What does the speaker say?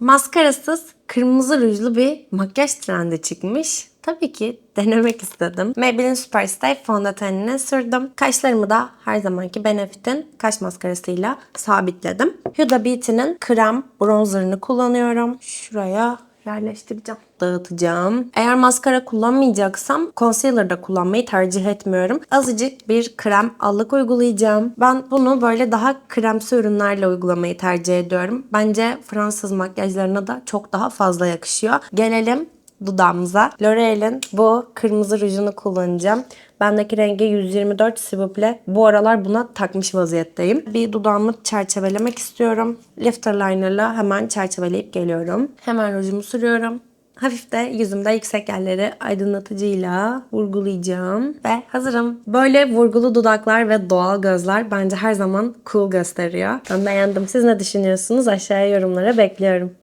Maskarasız kırmızı rujlu bir makyaj trendi çıkmış. Tabii ki denemek istedim. Maybelline Superstay fondötenini sürdüm. Kaşlarımı da her zamanki Benefit'in kaş maskarasıyla sabitledim. Huda Beauty'nin krem bronzerını kullanıyorum. Şuraya yerleştireceğim. Dağıtacağım. Eğer maskara kullanmayacaksam concealer da kullanmayı tercih etmiyorum. Azıcık bir krem allık uygulayacağım. Ben bunu böyle daha kremsi ürünlerle uygulamayı tercih ediyorum. Bence Fransız makyajlarına da çok daha fazla yakışıyor. Gelelim dudağımıza. L'Oreal'in bu kırmızı rujunu kullanacağım. Bendeki rengi 124 Sivuple. Bu aralar buna takmış vaziyetteyim. Bir dudağımı çerçevelemek istiyorum. Lifter liner'la hemen çerçeveleyip geliyorum. Hemen rujumu sürüyorum. Hafif de yüzümde yüksek yerleri aydınlatıcıyla vurgulayacağım. Ve hazırım. Böyle vurgulu dudaklar ve doğal gözler bence her zaman cool gösteriyor. Ben beğendim. Siz ne düşünüyorsunuz? Aşağıya yorumlara bekliyorum.